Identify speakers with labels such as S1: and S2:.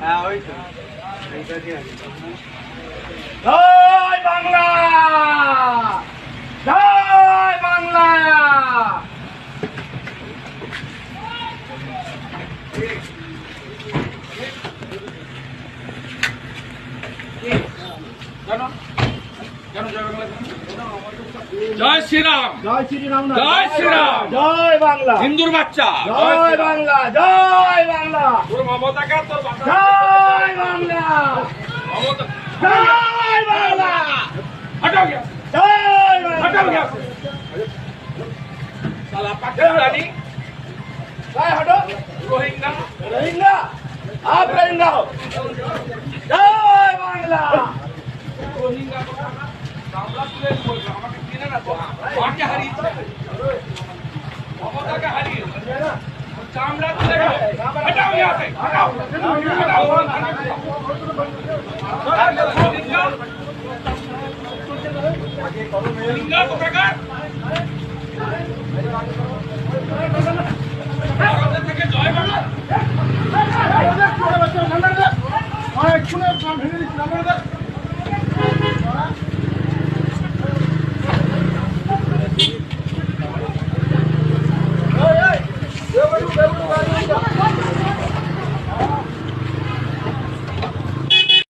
S1: হ্যাঁ ওই তো।
S2: জয় বাংলা! জয় বাংলা! জয় শ্রীরাম!
S1: জয় শ্রীরাম।
S2: জয় শ্রীরাম!
S1: জয় বাংলা।
S2: হিন্দুর বাচ্চা!
S1: জয় বাংলা। জয় বাংলা
S2: তোর মমতাকে আর তোর বাচ্চা
S1: জয় বাংলা
S2: মমতা
S1: জয় বাংলা
S2: হটাও গিয়া
S1: জয়
S2: হটাও
S1: বাংলা
S2: গিয়া সালা পাকিস্তানি
S1: জয় হটো
S2: রোহিঙ্গা
S1: রোহিঙ্গা आप रहिंगा हो জয় বাংলা
S2: রোহিঙ্গা আমরা তুলে বলবো আমাকে চিনে না তো মাকে হারিয়েছে জয় বাংলা
S1: অনেক শুনে ভেঙে দিচ্ছি